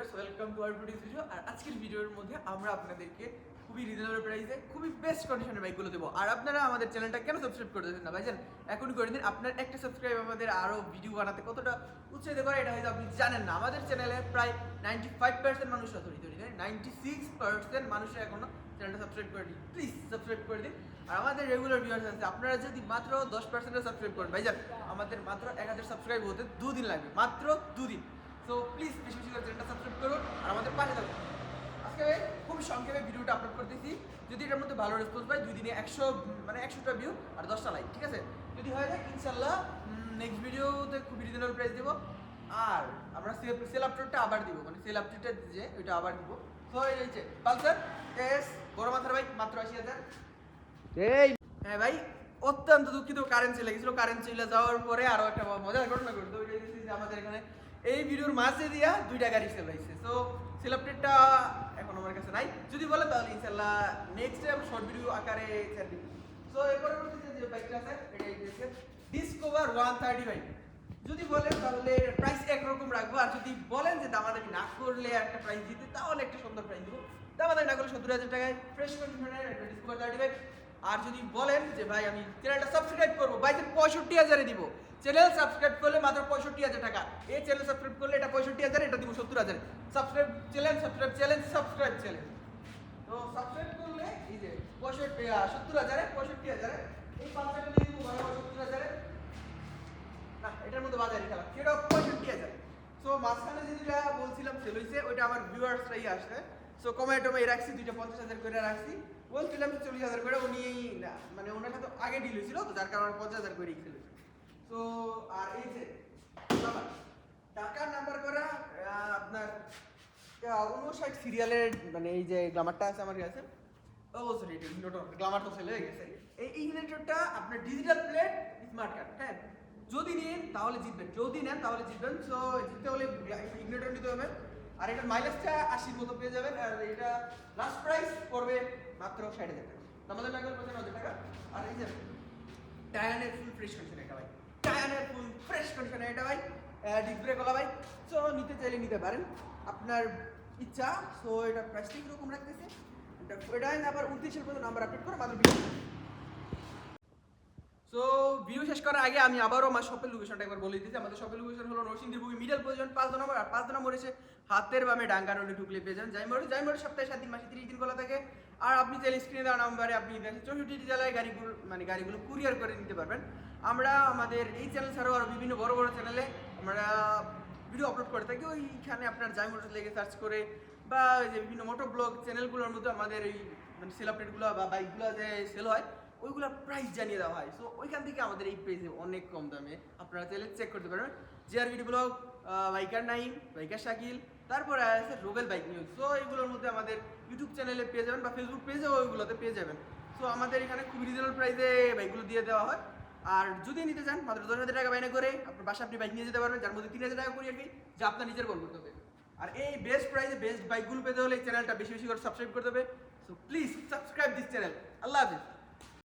Welcome to our today's video আর আজকের ভিডিওর মধ্যে আমরা আপনাদেরকে খুবই রিজনেবল প্রাইসে খুবই বেস্ট কন্ডিশনের বাইকগুলো দেবো। আর আপনারা আমাদের চ্যানেলটা কেন সাবস্ক্রাইব করে দেবেন না ভাইজান? এখনই করে দিন, আপনার একটা সাবস্ক্রাইব আমাদের আরও ভিডিও বানাতে কতটা উৎসাহিত করে, এটা হয়তো আপনি জানেন না। আমাদের চ্যানেলে প্রায় নাইনটি ফাইভ পার্সেন্ট মানুষ sorry sorry ninety six percent মানুষের এখনও চ্যানেলটা সাবস্ক্রাইব করে দিন প্লিজ সাবস্ক্রাইব করে দিন। আর আমাদের রেগুলার ভিউয়ার্স আছে, আপনারা যদি মাত্র দশ পার্সেন্টে সাবস্ক্রাইব করেন, ভাইজান, আমাদের মাত্র এক হাজার সাবস্ক্রাইব হতে দুদিন লাগবে, মাত্র দুদিন। সো প্লিজ বেশি বেশি করে চ্যানেলটা সাবস্ক্রাইব করুন আর আমাদের পাশে থাকুন আজকে খুব সংক্ষেপে ভিডিওটা আপলোড করতেছি যদি এটার মধ্যে ভালো রেসপন্স পাই দুই দিনে একশো মানে একশোটা ভিউ আর দশটা লাইক ঠিক আছে? যদি হয় যায় ইনশাল্লাহ নেক্সট ভিডিওতে খুব রিজনেবল প্রাইস দেবো। আর আমরা সেল সেল আপডেটটা আবার দিব মানে সেল আপডেটটা যে ওইটা আবার দিব। তো এই পালসার এস বড় মাথার বাইক মাত্র আশি হাজার। এই। হ্যাঁ ভাই অত্যন্ত দুঃখিত কারেন্ট চলে গেছিল কারেন্ট চলে যাওয়ার পরে আরও একটা মজার ঘটনা ঘটলো। ওইটা যে আমাদের এখানে এই ভিডিওর মাঝে দিয়া দুইটা গাড়ি সেল হয়েছে সো সেল আপডেটটা এখন আমার কাছে নাই। যদি বলে তাহলে ইনশাল্লাহ নেক্সট টাইম শর্ট ভিডিও আকারে ছেড়ে দিব। সো এরপরে যে বাইকটা আছে, এটা হচ্ছে ডিসকভার ওয়ান থার্টি ফাইভ যদি বলেন তাহলে প্রাইস একরকম রাখব। আর যদি বলেন যে দামাদামি না করলে একটা প্রাইস দিতে, তাহলে একটা সুন্দর প্রাইস দিব। দামাদামি না করলে সত্তর হাজার টাকায় ফ্রেশ কন্ডিশনের একটা ডিসকভার থার্টি ফাইভ আর যদি বলেন যে, ভাই, আমি চ্যানেলটা সাবস্ক্রাইব করব যে পঁয়ষট্টি হাজারে দিব। চ্যানেল সাবস্ক্রাইব করলে মাত্র পঁয়ষট্টি হাজার টাকা। এই চ্যানেল সাবস্ক্রাইব করলে এটা পঁয়ষট্টি হাজার, এটা দিব সত্তর হাজার। Subscribe channel subscribe challenge subscribe challenge তো সাবস্ক্রাইব করলে এই যে পঁয়ষট্টি সত্তর হাজারে, পঁয়ষট্টি হাজারে, এই পাঁচটা দিয়ে দিব ভালো সত্তর হাজারে। না, এটার মধ্যে বাজারে খেলা সেটা পঁয়ষট্টি হাজার। সো মাঝখানে যেটা বলছিলাম সেল হয়েছে ওইটা আমার ভিউয়ার্সরাই আসছে। সো কমে টমে রাখছি, দুইটা পঞ্চাশ হাজার করে রাখছি। বলছিলাম চল্লিশ হাজার করে উনি মানে ওনার সাথে আগে ডিল হয়েছিল তো যার কারণে পঞ্চাশ হাজার করেই সেল হয়েছে সো আর এই যে টাকার নাম্বার করা আপনার উনষাট সিরিয়ালের মানে এই যে গ্লামারটা আছে আমার কাছে। ও সরি এটা তো হয়ে গেছে। এই ইগনোটরটা আপনার ডিজিটাল প্লেট স্মার্ট কার্ড হ্যাঁ? যদি নেন, তাহলে জিতবেন। যদি নেন, তাহলে জিতবেন। সো জিততে হলে ইগনোটর নিতে হবে। আর এটার মাইলেজটা আশির মতো পেয়ে যাবেন। আর এটা লাস্ট প্রাইস পড়বে মাত্র ষাট হাজার টাকা। আমাদের পঞ্চান্ন হাজার টাকা। আর এই যে টায়ানের ফুল ফ্রেশ কন্ডিশন এটা ভাই ফুল ফ্রেশ কন্ডিশন এটা ভাই ব্রেক ওলা ভাই। সো নিতে চাইলে নিতে পারেন। আপনার ইচ্ছা সো এটা রাখতেছে। এটা আবার পর্যন্ত নাম্বার আপডেট মাত্র সো ভিডিও শেষ করার আগে আমি আবারও আমার শপের লোকেশনটা একবার বলে দিচ্ছি আমাদের শপের লোকেশন হলো নরসিংদীর মিডল পজিশন পাঁচ নম্বর, আর পাঁচ নম্বর এসে হাতের বামে ডাঙ্গা রোডে ঢুকলে পেয়ে যান। যাই মোড়ে যাই মোড়ে, সপ্তাহে সাত দিন, মাসে তিরিশ দিন খোলা থাকে। আর আপনি চাইলে স্ক্রিনে দেওয়া নাম্বারে আপনি চৌষট্টি জেলায় গাড়িগুলো মানে গাড়িগুলো কুরিয়ার করে নিতে পারবেন। আমরা আমাদের এই চ্যানেল ছাড়াও আরও বিভিন্ন বড় বড় চ্যানেলে আমরা ভিডিও আপলোড করে থাকি। ওইখানে আপনার জাই মোটর লেগে সার্চ করে বা যে বিভিন্ন মোটর ব্লগ চ্যানেলগুলোর মধ্যে আমাদের এই মানে সেল আপডেটগুলো বা বাইকগুলো যে সেল হয়, ওইগুলো প্রাইস জানিয়ে দেওয়া হয়। সো ওইখান থেকে আমাদের এই পেজে অনেক কম দামে আপনারা চাইলে চেক করতে পারবেন। Video blog biker nine biker Shakil তারপরে আছে রোবেল বাইক নিউজ সো এইগুলোর মধ্যে আমাদের ইউটিউব চ্যানেলে পেয়ে যাবেন বা ফেসবুক পেজেও ওইগুলোতে পেয়ে যাবেন। সো আমাদের এখানে খুব রিজনেবল প্রাইসে বাইকগুলো দিয়ে দেওয়া হয়। আর যদি নিতে চান, মাত্র দশ হাজার টাকা বাইনে করে আপনার বাসা আপনি বাইক নিয়ে যেতে পারবেন, যার মধ্যে তিন হাজার টাকা করে আর কি যা আপনার নিজের কল করতে হবে আর এই বেস্ট প্রাইসে বেস্ট বাইকগুলো পেতে হলে চ্যানেলটা বেশি বেশি করে সাবস্ক্রাইব করতে হবে। So please subscribe this channel Allah Hafiz.